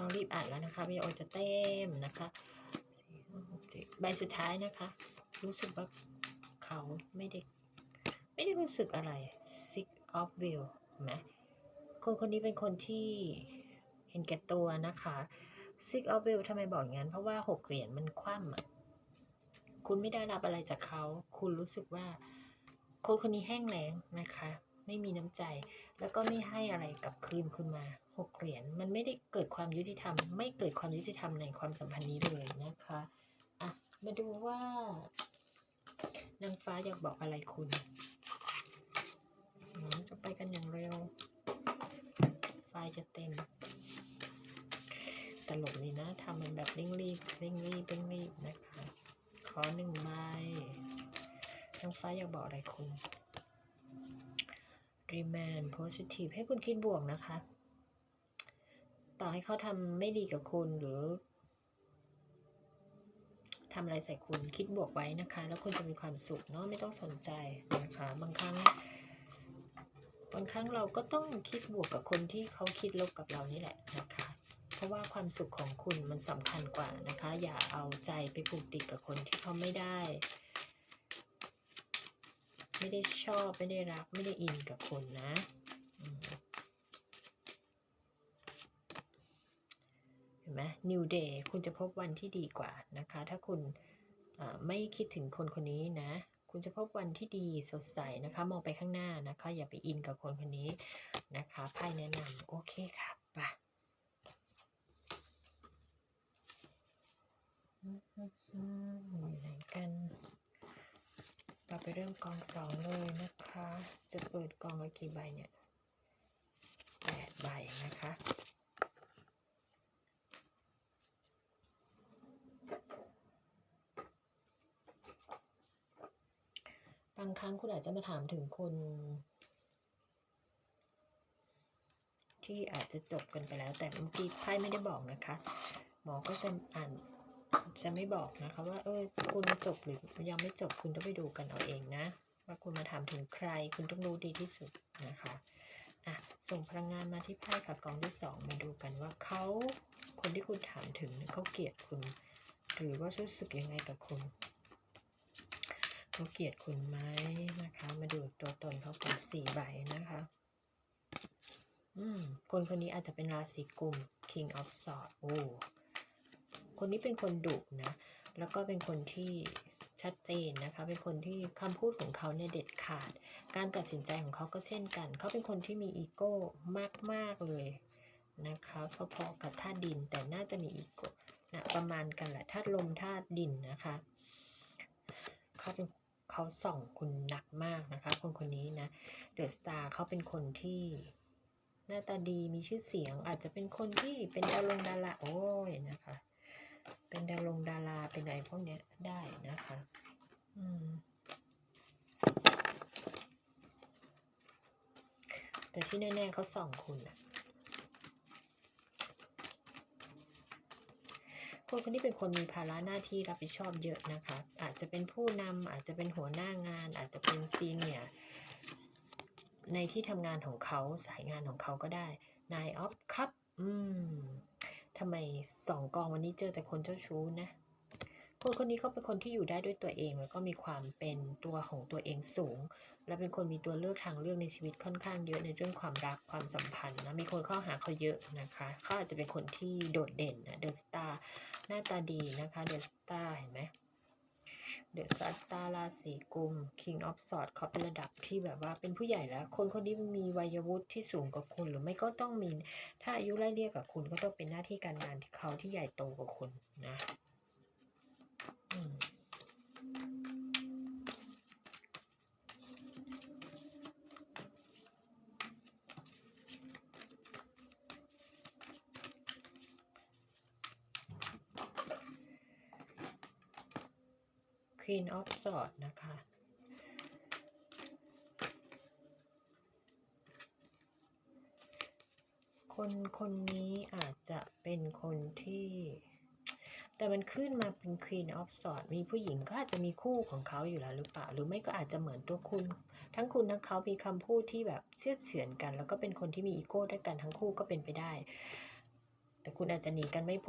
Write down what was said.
ต้องรีบอ่านแล้วนะคะวิดีโอจะเต็มนะคะใบสุดท้ายนะคะ รู้สึกว่าเขาไม่ได้ไม่ได้รู้สึกอะไร sick of will นไหมคนคนนี้เป็นคนที่เห็นแก่ตัวนะคะ sick of will ทำไมบอกอย่างนั้น เพราะว่าหกเหรียญมันคว่ำอะคุณไม่ได้รับอะไรจากเขา คุณรู้สึกว่าคนคนนี้แห้งแล้งนะคะ ไม่มีน้ำใจ แล้วก็ไม่ให้อะไรกลับคืนคุณมาหกเหรียญมันไม่ได้เกิดความยุติธรรม ไม่เกิดความยุติธรรมในความสัมพันธ์นี้เลยนะคะอะมาดูว่านางฟ้าอยากบอกอะไรคุณจะไปกันอย่างเร็ว ไฟจะเต็ม ตลกเลยนะทำมันแบบเร่งรีบเร่งรีบเร่งรีบนะคะ ขอหนึ่งใบนางฟ้าอยากบอกอะไรคุณ remain positive ให้คุณคิดบวกนะคะ ต่อให้เขาทำไม่ดีกับคุณหรือทำอะไรใส่คุณคิดบวกไว้นะคะ แล้วคุณจะมีความสุขเนาะไม่ต้องสนใจนะคะ บางครั้ง บางครั้งเราก็ต้องคิดบวกกับคนที่เขาคิดลบกับเรานี่แหละนะคะ เพราะว่าความสุขของคุณมันสำคัญกว่านะคะ อย่าเอาใจไปผูกติดกับคนที่เขาไม่ได้ ไม่ได้ชอบ ไม่ได้รัก ไม่ได้อินกับคุณนะเห็นไหม New Day คุณจะพบวันที่ดีกว่านะคะ ถ้าคุณไม่คิดถึงคนคนนี้นะ คุณจะพบวันที่ดีสดใสนะคะ มองไปข้างหน้านะคะ อย่าไปอินกับคนคนนี้นะคะไพ่แนะนำโอเคค่ะไปอืมอืมอืมอยู่ไหนกัน เราไปเริ่ มกองสองเลยนะคะ จะเปิดกองละกี่ใบเนี่ยแปดใบนะคะ บางครั้งคุณอาจจะมาถามถึงคนที่อาจจะจบกันไปแล้วแต่เมื่อกี้ไพ่ไม่ได้บอกนะคะ หมอก็จะอ่าน จะไม่บอกนะคะว่าเออคุณจบหรือยังไม่จบคุณต้องไปดูกันเอาเองนะ ว่าคุณมาถามถึงใคร คุณต้องรู้ดีที่สุดนะคะอะส่งพลังงานมาที่ไพ่ค่ะกองที่สองมาดูกันว่าเขาคนที่คุณถามถึงเขาเกลียดคุณ หรือว่ารู้สึกยังไงกับคุณเขาเกลียดคุณไหมนะคะ มาดูตัวตนเขาก่อนสี่ใบนะคะอืมคนคนนี้อาจจะเป็นราศีกุม King of Swords โอ้ คนนี้เป็นคนดุนะ แล้วก็เป็นคนที่ชัดเจนนะคะ เป็นคนที่คำพูดของเขาเนี่ยเด็ดขาด การตัดสินใจของเขาก็เช่นกัน เขาเป็นคนที่มีอีโก้มาก ๆ เลยนะคะพอๆกับธาตุดินแต่น่าจะมีอีโก้นะประมาณกันแหละธาตุลมธาตุดินนะคะเขาเป็นเขาส่องคุณหนักมากนะคะ คนคนนี้นะเดอะสตาร์เขาเป็นคนที่หน้าตาดีมีชื่อเสียงอาจจะเป็นคนที่เป็นดาวลงดาราโอ้ยนะคะ เป็นดาวลงดาราเป็นอะไรพวกเนี้ยได้นะคะ อืม แต่ที่แน่ๆเขาส่องคุณอะคนคนนี้เป็นคนมีภาระหน้าที่รับผิดชอบเยอะนะคะ อาจจะเป็นผู้นำอาจจะเป็นหัวหน้างาน อาจจะเป็นซีเนียในที่ทำงานของเขาสายงานของเขาก็ได้นายออฟครับ อืม ทำไมสองกองวันนี้เจอแต่คนเจ้าชู้นะ คนคนนี้เขาเป็นคนที่อยู่ได้ด้วยตัวเอง แล้วก็มีความเป็นตัวของตัวเองสูง และเป็นคนมีตัวเลือกทางเลือกในชีวิตค่อนข้างเยอะในเรื่องความรักความสัมพันธ์นะมีคนเข้าหาเขาเยอะนะคะเขาอาจจะเป็นคนที่โดดเด่นนะเดอะสตาร์หน้าตาดีนะคะเดอะสตาร์เห็นไหม เดอะสตาร์ราศีกุม King of Swords เขาเป็นระดับที่แบบว่าเป็นผู้ใหญ่แล้ว คนคนนี้มีวัยวุฒิที่สูงกว่าคุณหรือไม่ก็ต้องมี ถ้าอายุไล่เรียกกับคุณก็ต้องเป็นหน้าที่การงานที่เขาที่ใหญ่โตกว่าคุณนะ อืม Queen of Swords นะคะ คนคนนี้อาจจะเป็นคนที่ แต่มันขึ้นมาเป็น Queen of Swords มีผู้หญิงก็อาจจะมีคู่ของเขาอยู่แล้วหรือเปล่า หรือไม่ก็อาจจะเหมือนตัวคุณ ทั้งคุณทั้งเขามีคำพูดที่แบบเชื่อเฉือนกัน แล้วก็เป็นคนที่มีอีโก้ด้วยกันทั้งคู่ก็เป็นไปได้ แต่คุณอาจจะหนีกันไม่พ้น